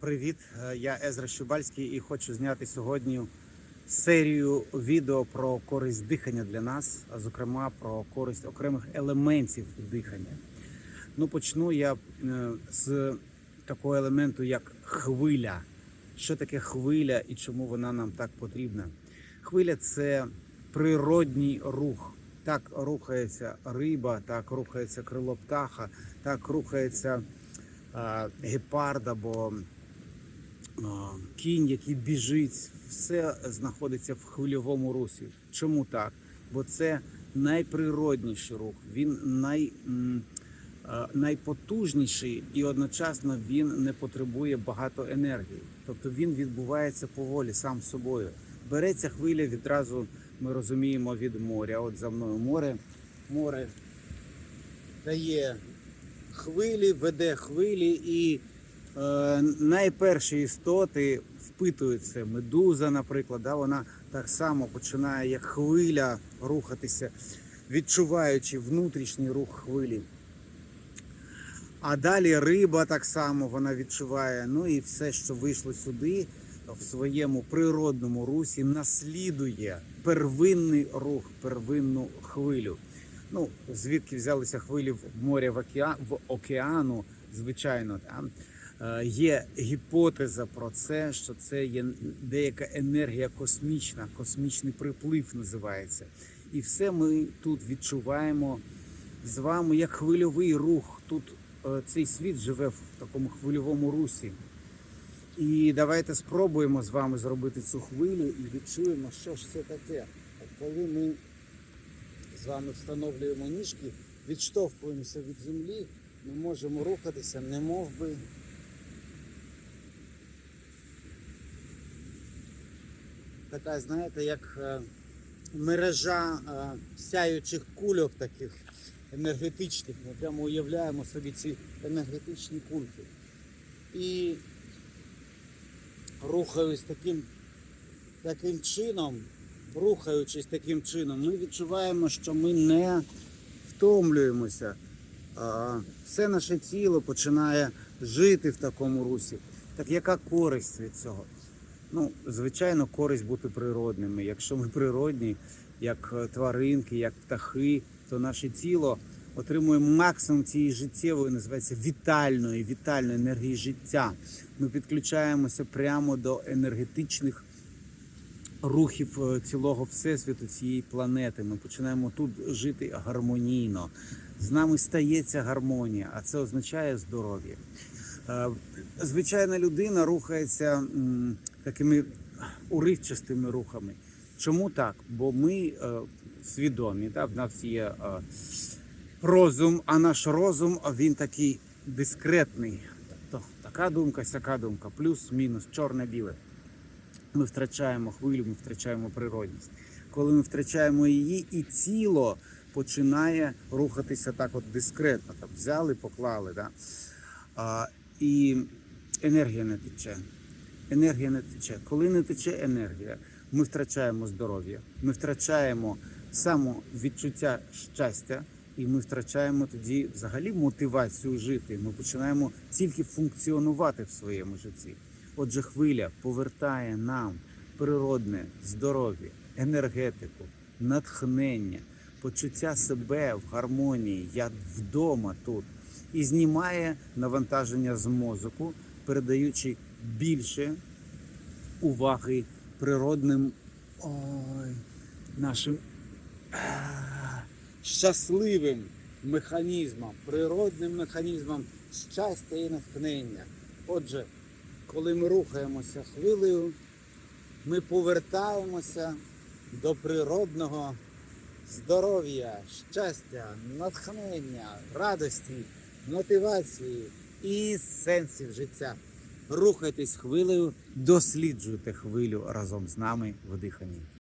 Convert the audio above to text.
Привіт, е, я Езра Щубальський і хочу зняти сьогодні серію відео про користь дихання для нас, а зокрема про користь окремих елементів дихання. Ну, почну я е, з такого елементу, як хвиля. Що таке хвиля і чому вона нам так потрібна? Хвиля це природній рух. Так рухається риба, так рухається крило птаха, так рухається а, гепард або кінь, який біжить. Все знаходиться в хвильовому русі. Чому так? Бо це найприродніший рух. Він най, найпотужніший і одночасно він не потребує багато енергії. Тобто він відбувається поволі сам собою. Береться хвиля відразу, ми розуміємо, від моря. От за мною море. Море дає хвилі, веде хвилі, і найперші істоти впитуються. Медуза, наприклад, да, вона так само починає як хвиля рухатися, відчуваючи внутрішній рух хвилі. А далі риба так само вона відчуває. Ну і все, що вийшло сюди, в своєму природному русі, наслідує первинний рух, первинну хвилю. Ну, звідки взялися хвилі в моря в, океа... в океану, звичайно, там е, є гіпотеза про це, що це є деяка енергія космічна, космічний приплив називається. І все ми тут відчуваємо з вами як хвильовий рух. Тут е, цей світ живе в такому хвильовому русі. І давайте спробуємо з вами зробити цю хвилю і відчуємо, що ж це таке. Коли ми з вами встановлюємо ніжки, відштовхуємося від землі, ми можемо рухатися, не мов би. Така, знаєте, як е, мережа е, сяючих кульок таких енергетичних. Ми прямо уявляємо собі ці енергетичні кульки. І рухаюсь таким, таким чином, рухаючись таким чином, ми відчуваємо, що ми не втомлюємося. Все наше тіло починає жити в такому русі. Так яка користь від цього? Ну, звичайно, користь бути природними. Якщо ми природні, як е, тваринки, як птахи, то наше тіло отримує максимум цієї життєвої, називається вітальної, вітальної енергії життя. Ми підключаємося прямо до енергетичних рухів е, цілого всесвіту цієї планети. Ми починаємо тут жити гармонійно. З нами стається гармонія, а це означає здоров'я. Е, Звичайна людина рухається такими уривчастими рухами. Чому так? Бо ми е, свідомі, да? в нас є е, розум, а наш розум він такий дискретний. Тобто така думка, сяка думка, плюс-мінус, чорне-біле. Ми втрачаємо хвилю, ми втрачаємо природність. Коли ми втрачаємо її, і тіло починає рухатися так, от дискретно. Так, взяли, поклали. Да? А, і енергія не тече. Енергія не тече. Коли не тече енергія, ми втрачаємо здоров'я, ми втрачаємо самовідчуття щастя, і ми втрачаємо тоді взагалі мотивацію жити. Ми починаємо тільки функціонувати в своєму житті. Отже, хвиля повертає нам природне здоров'я, енергетику, натхнення, почуття себе в гармонії, я вдома тут, і знімає навантаження з мозку, передаючи більше уваги природним ой, нашим а, щасливим механізмам, природним механізмам щастя і натхнення. Отже, коли ми рухаємося хвилею, ми повертаємося до природного здоров'я, щастя, натхнення, радості, мотивації і сенсів життя. Рухайтесь хвилею, досліджуйте хвилю разом з нами в диханні.